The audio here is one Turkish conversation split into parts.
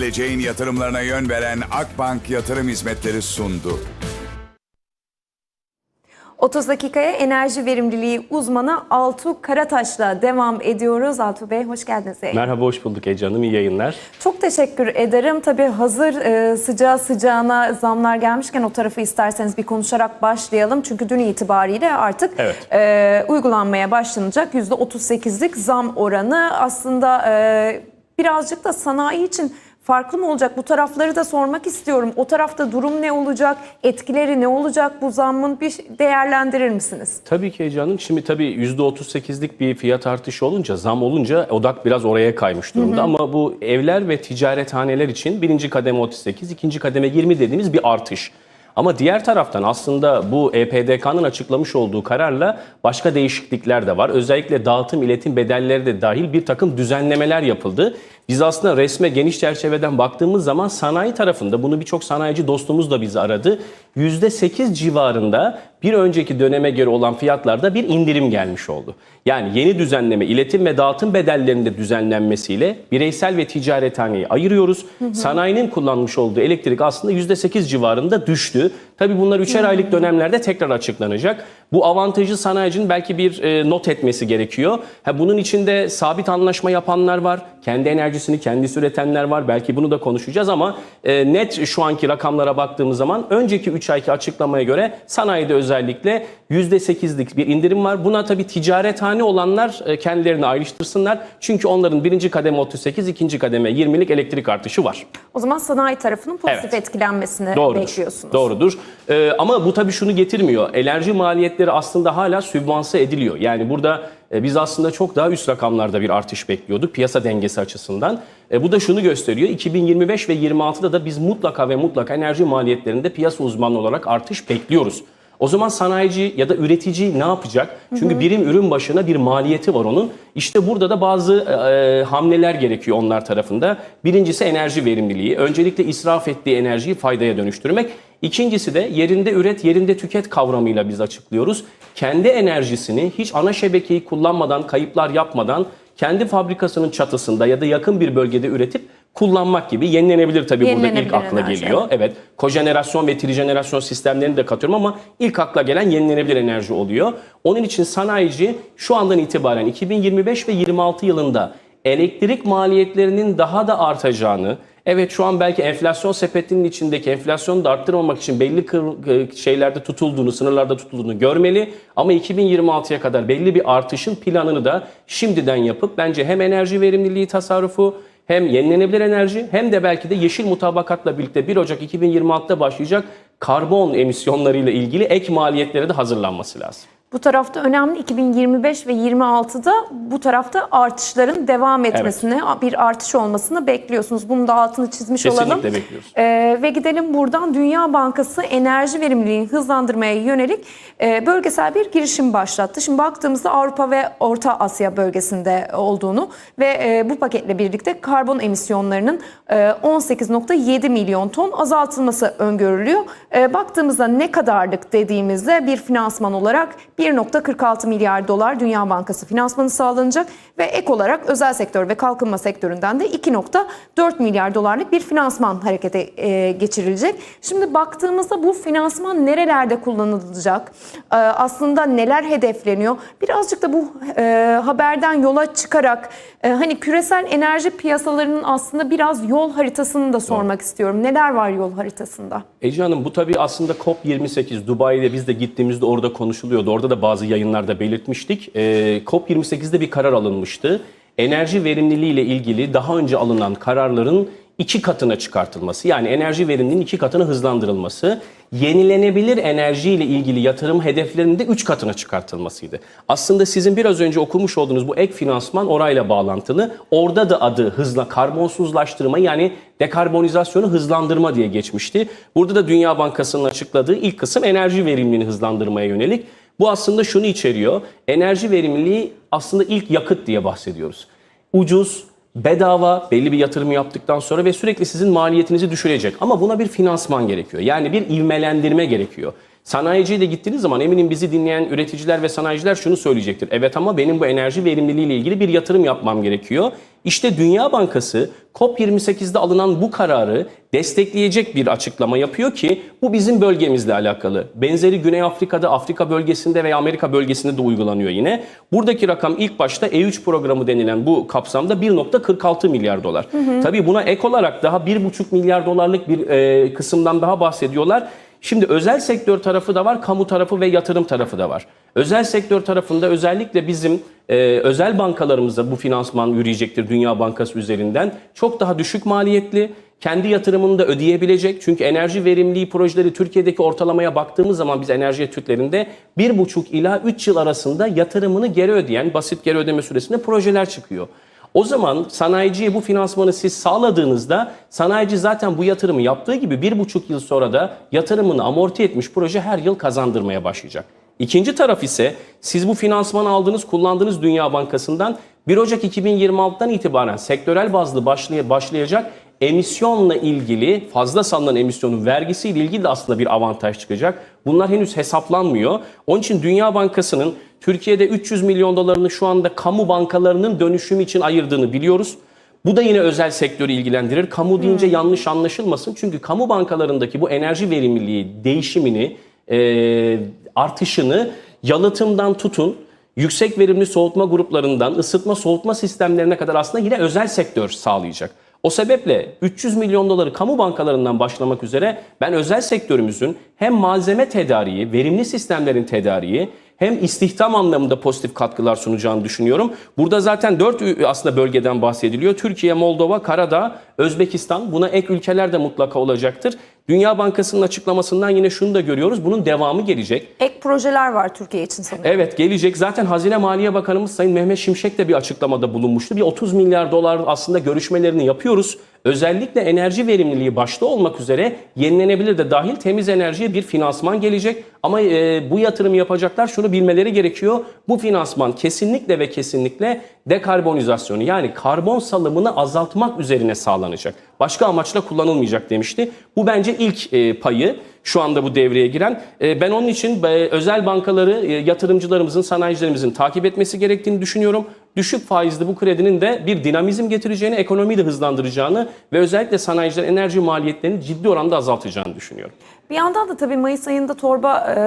geleceğin yatırımlarına yön veren Akbank Yatırım Hizmetleri sundu. 30 dakikaya enerji verimliliği uzmanı Altuğ Karataş'la devam ediyoruz. Altuğ Bey hoş geldiniz. Merhaba, hoş bulduk Ece Hanım. İyi yayınlar. Çok teşekkür ederim. Tabii hazır e, sıcağı sıcağına zamlar gelmişken o tarafı isterseniz bir konuşarak başlayalım. Çünkü dün itibariyle artık Evet. e, uygulanmaya başlanacak %38'lik zam oranı. Aslında e, birazcık da sanayi için farklı mı olacak? Bu tarafları da sormak istiyorum. O tarafta durum ne olacak? Etkileri ne olacak bu zammın? Bir değerlendirir misiniz? Tabii ki Ece Hanım. Şimdi tabii %38'lik bir fiyat artışı olunca, zam olunca odak biraz oraya kaymış durumda. Ama bu evler ve ticarethaneler için birinci kademe 38, ikinci kademe 20 dediğimiz bir artış. Ama diğer taraftan aslında bu EPDK'nın açıklamış olduğu kararla başka değişiklikler de var. Özellikle dağıtım iletim bedelleri de dahil bir takım düzenlemeler yapıldı. Biz aslında resme geniş çerçeveden baktığımız zaman sanayi tarafında bunu birçok sanayici dostumuz da bizi aradı. %8 civarında bir önceki döneme göre olan fiyatlarda bir indirim gelmiş oldu. Yani yeni düzenleme iletim ve dağıtım bedellerinde düzenlenmesiyle bireysel ve ticarethaneyi ayırıyoruz. Sanayinin kullanmış olduğu elektrik aslında %8 civarında düştü. Tabii bunlar üçer aylık dönemlerde tekrar açıklanacak. Bu avantajı sanayicinin belki bir e, not etmesi gerekiyor. Ha, bunun içinde sabit anlaşma yapanlar var. Kendi enerjisini kendisi üretenler var. Belki bunu da konuşacağız ama e, net şu anki rakamlara baktığımız zaman önceki 3 ayki açıklamaya göre sanayide özellikle %8'lik bir indirim var. Buna tabii ticarethane olanlar e, kendilerini ayrıştırsınlar. Çünkü onların birinci kademe 38, ikinci kademe 20'lik elektrik artışı var. O zaman sanayi tarafının pozitif Evet. etkilenmesini Doğrudur. bekliyorsunuz. Doğrudur. Ee, ama bu tabii şunu getirmiyor. Enerji maliyetleri aslında hala sübvanse ediliyor. Yani burada e, biz aslında çok daha üst rakamlarda bir artış bekliyorduk piyasa dengesi açısından. E, bu da şunu gösteriyor. 2025 ve 26'da da biz mutlaka ve mutlaka enerji maliyetlerinde piyasa uzmanı olarak artış bekliyoruz. O zaman sanayici ya da üretici ne yapacak? Çünkü birim ürün başına bir maliyeti var onun. İşte burada da bazı e, hamleler gerekiyor onlar tarafında. Birincisi enerji verimliliği. Öncelikle israf ettiği enerjiyi faydaya dönüştürmek. İkincisi de yerinde üret, yerinde tüket kavramıyla biz açıklıyoruz. Kendi enerjisini hiç ana şebekeyi kullanmadan, kayıplar yapmadan kendi fabrikasının çatısında ya da yakın bir bölgede üretip kullanmak gibi yenilenebilir tabii burada ilk Yenilenebilir akla enerji, geliyor. Evet, kojenerasyon ve trijenerasyon sistemlerini de katıyorum ama ilk akla gelen yenilenebilir enerji oluyor. Onun için sanayici şu andan itibaren 2025 ve 26 yılında elektrik maliyetlerinin daha da artacağını, evet şu an belki enflasyon sepetinin içindeki enflasyonu da arttırmamak için belli kır- şeylerde tutulduğunu, sınırlarda tutulduğunu görmeli. Ama 2026'ya kadar belli bir artışın planını da şimdiden yapıp bence hem enerji verimliliği tasarrufu hem yenilenebilir enerji hem de belki de yeşil mutabakatla birlikte 1 Ocak 2026'da başlayacak karbon emisyonlarıyla ilgili ek maliyetlere de hazırlanması lazım. Bu tarafta önemli 2025 ve 26'da bu tarafta artışların devam etmesini, bir artış olmasını bekliyorsunuz. Bunu da altını çizmiş Kesinlikle olalım. bekliyoruz. Ee, ve gidelim buradan Dünya Bankası enerji verimliliğini hızlandırmaya yönelik e, bölgesel bir girişim başlattı. Şimdi baktığımızda Avrupa ve Orta Asya bölgesinde olduğunu ve e, bu paketle birlikte karbon emisyonlarının e, 18.7 milyon ton azaltılması öngörülüyor. E, baktığımızda ne kadarlık dediğimizde bir finansman olarak 1.46 milyar dolar Dünya Bankası finansmanı sağlanacak ve ek olarak özel sektör ve kalkınma sektöründen de 2.4 milyar dolarlık bir finansman harekete e, geçirilecek. Şimdi baktığımızda bu finansman nerelerde kullanılacak? E, aslında neler hedefleniyor? Birazcık da bu e, haberden yola çıkarak e, hani küresel enerji piyasalarının aslında biraz yol haritasını da sormak istiyorum. Neler var yol haritasında? Ece Hanım bu tabii aslında COP28 Dubai'de biz de gittiğimizde orada konuşuluyordu. Orada da bazı yayınlarda belirtmiştik. Ee, COP28'de bir karar alınmıştı. Enerji verimliliği ile ilgili daha önce alınan kararların iki katına çıkartılması. Yani enerji verimliliğinin iki katına hızlandırılması. Yenilenebilir enerji ile ilgili yatırım hedeflerinin de üç katına çıkartılmasıydı. Aslında sizin biraz önce okumuş olduğunuz bu ek finansman orayla bağlantılı. Orada da adı hızla karbonsuzlaştırma yani dekarbonizasyonu hızlandırma diye geçmişti. Burada da Dünya Bankası'nın açıkladığı ilk kısım enerji verimliliğini hızlandırmaya yönelik. Bu aslında şunu içeriyor. Enerji verimliliği aslında ilk yakıt diye bahsediyoruz. Ucuz, bedava belli bir yatırım yaptıktan sonra ve sürekli sizin maliyetinizi düşürecek. Ama buna bir finansman gerekiyor. Yani bir ivmelendirme gerekiyor. Sanayiciye de gittiğiniz zaman eminim bizi dinleyen üreticiler ve sanayiciler şunu söyleyecektir. Evet ama benim bu enerji verimliliği ile ilgili bir yatırım yapmam gerekiyor. İşte Dünya Bankası COP28'de alınan bu kararı destekleyecek bir açıklama yapıyor ki bu bizim bölgemizle alakalı. Benzeri Güney Afrika'da, Afrika bölgesinde veya Amerika bölgesinde de uygulanıyor yine. Buradaki rakam ilk başta E3 programı denilen bu kapsamda 1.46 milyar dolar. Tabii buna ek olarak daha 1.5 milyar dolarlık bir e, kısımdan daha bahsediyorlar. Şimdi özel sektör tarafı da var, kamu tarafı ve yatırım tarafı da var. Özel sektör tarafında özellikle bizim e, özel bankalarımızda bu finansman yürüyecektir Dünya Bankası üzerinden. Çok daha düşük maliyetli, kendi yatırımını da ödeyebilecek. Çünkü enerji verimliliği projeleri Türkiye'deki ortalamaya baktığımız zaman biz enerji etütlerinde 1,5 ila 3 yıl arasında yatırımını geri ödeyen, basit geri ödeme süresinde projeler çıkıyor. O zaman sanayiciye bu finansmanı siz sağladığınızda sanayici zaten bu yatırımı yaptığı gibi bir buçuk yıl sonra da yatırımını amorti etmiş proje her yıl kazandırmaya başlayacak. İkinci taraf ise siz bu finansmanı aldığınız, kullandığınız Dünya Bankası'ndan 1 Ocak 2026'dan itibaren sektörel bazlı başlay- başlayacak emisyonla ilgili fazla salınan emisyonun vergisiyle ilgili de aslında bir avantaj çıkacak. Bunlar henüz hesaplanmıyor. Onun için Dünya Bankası'nın Türkiye'de 300 milyon dolarını şu anda kamu bankalarının dönüşümü için ayırdığını biliyoruz. Bu da yine özel sektörü ilgilendirir. Kamu deyince yanlış anlaşılmasın. Çünkü kamu bankalarındaki bu enerji verimliliği değişimini, e, artışını yalıtımdan tutun, yüksek verimli soğutma gruplarından ısıtma soğutma sistemlerine kadar aslında yine özel sektör sağlayacak. O sebeple 300 milyon doları kamu bankalarından başlamak üzere ben özel sektörümüzün hem malzeme tedariği, verimli sistemlerin tedariği hem istihdam anlamında pozitif katkılar sunacağını düşünüyorum. Burada zaten 4 aslında bölgeden bahsediliyor. Türkiye, Moldova, Karadağ, Özbekistan buna ek ülkeler de mutlaka olacaktır. Dünya Bankası'nın açıklamasından yine şunu da görüyoruz. Bunun devamı gelecek. Ek projeler var Türkiye için sanırım. Evet gelecek. Zaten Hazine Maliye Bakanımız Sayın Mehmet Şimşek de bir açıklamada bulunmuştu. Bir 30 milyar dolar aslında görüşmelerini yapıyoruz. Özellikle enerji verimliliği başta olmak üzere yenilenebilir de dahil temiz enerjiye bir finansman gelecek. Ama e, bu yatırımı yapacaklar şunu bilmeleri gerekiyor. Bu finansman kesinlikle ve kesinlikle dekarbonizasyonu yani karbon salımını azaltmak üzerine sağlanacak. Başka amaçla kullanılmayacak demişti. Bu bence ilk e, payı şu anda bu devreye giren. E, ben onun için e, özel bankaları yatırımcılarımızın, sanayicilerimizin takip etmesi gerektiğini düşünüyorum. Düşük faizli bu kredinin de bir dinamizm getireceğini, ekonomiyi de hızlandıracağını ve özellikle sanayicilerin enerji maliyetlerini ciddi oranda azaltacağını düşünüyorum. Bir yandan da tabii Mayıs ayında torba e,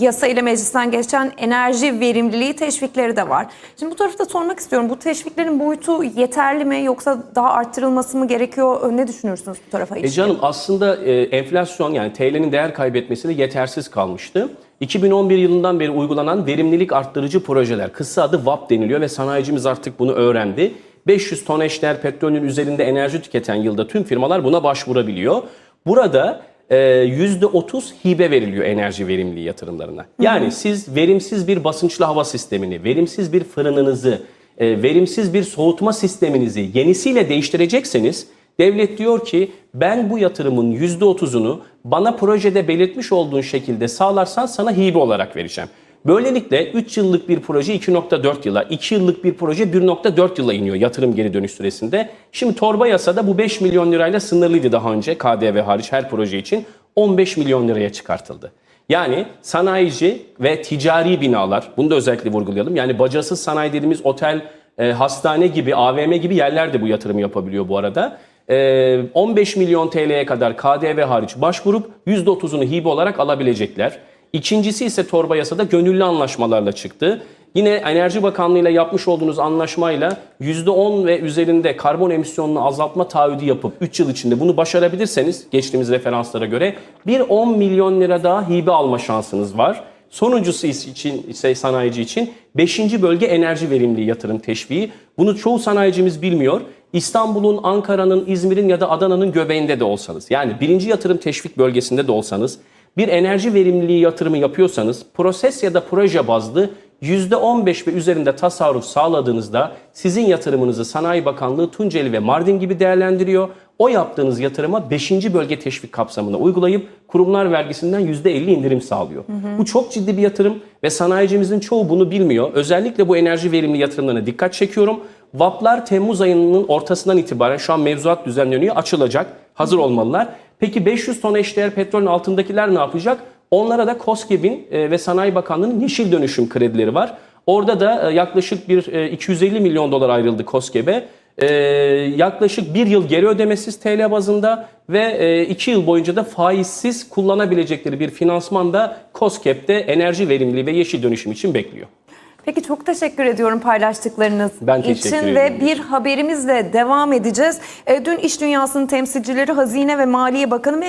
yasa ile meclisten geçen enerji verimliliği teşvikleri de var. Şimdi bu tarafta sormak istiyorum. Bu teşviklerin boyutu yeterli mi yoksa daha arttırılması mı gerekiyor? Ne düşünürsünüz bu tarafa E ilişkin? canım aslında e, enflasyon yani TL'nin değer kaybetmesi de yetersiz kalmıştı. 2011 yılından beri uygulanan verimlilik arttırıcı projeler, kısa adı VAP deniliyor ve sanayicimiz artık bunu öğrendi. 500 ton eşdeğer petrolün üzerinde enerji tüketen yılda tüm firmalar buna başvurabiliyor. Burada e, %30 hibe veriliyor enerji verimliliği yatırımlarına. Yani siz verimsiz bir basınçlı hava sistemini, verimsiz bir fırınınızı, e, verimsiz bir soğutma sisteminizi yenisiyle değiştirecekseniz devlet diyor ki ben bu yatırımın %30'unu bana projede belirtmiş olduğun şekilde sağlarsan sana hibe olarak vereceğim. Böylelikle 3 yıllık bir proje 2.4 yıla, 2 yıllık bir proje 1.4 yıla iniyor yatırım geri dönüş süresinde. Şimdi torba yasada bu 5 milyon lirayla sınırlıydı daha önce KDV hariç her proje için 15 milyon liraya çıkartıldı. Yani sanayici ve ticari binalar, bunu da özellikle vurgulayalım. Yani bacasız sanayi dediğimiz otel, e, hastane gibi, AVM gibi yerler de bu yatırımı yapabiliyor bu arada. E, 15 milyon TL'ye kadar KDV hariç başvurup %30'unu hibe olarak alabilecekler. İkincisi ise torba yasada gönüllü anlaşmalarla çıktı. Yine Enerji Bakanlığı ile yapmış olduğunuz anlaşmayla %10 ve üzerinde karbon emisyonunu azaltma taahhüdü yapıp 3 yıl içinde bunu başarabilirseniz geçtiğimiz referanslara göre bir 10 milyon lira daha hibe alma şansınız var. Sonuncusu için ise sanayici için 5. bölge enerji verimliliği yatırım teşviği. Bunu çoğu sanayicimiz bilmiyor. İstanbul'un, Ankara'nın, İzmir'in ya da Adana'nın göbeğinde de olsanız yani birinci yatırım teşvik bölgesinde de olsanız bir enerji verimliliği yatırımı yapıyorsanız proses ya da proje bazlı %15 ve üzerinde tasarruf sağladığınızda sizin yatırımınızı Sanayi Bakanlığı Tunceli ve Mardin gibi değerlendiriyor. O yaptığınız yatırıma 5. bölge teşvik kapsamında uygulayıp kurumlar vergisinden %50 indirim sağlıyor. Bu çok ciddi bir yatırım ve sanayicimizin çoğu bunu bilmiyor. Özellikle bu enerji verimli yatırımlarına dikkat çekiyorum. VAP'lar Temmuz ayının ortasından itibaren şu an mevzuat düzenleniyor, açılacak. Hazır olmalılar. Peki 500 ton eşdeğer petrolün altındakiler ne yapacak? Onlara da KOSGEB'in e, ve Sanayi Bakanlığı'nın yeşil dönüşüm kredileri var. Orada da e, yaklaşık bir e, 250 milyon dolar ayrıldı KOSGEB'e. E, yaklaşık bir yıl geri ödemesiz TL bazında ve e, iki yıl boyunca da faizsiz kullanabilecekleri bir finansman da KOSGEB'de enerji verimliliği ve yeşil dönüşüm için bekliyor. Peki çok teşekkür ediyorum paylaştıklarınız Ben teşekkür için ve bir haberimizle devam edeceğiz. E, Dün iş dünyasının temsilcileri Hazine ve Maliye Bakanı Mehmet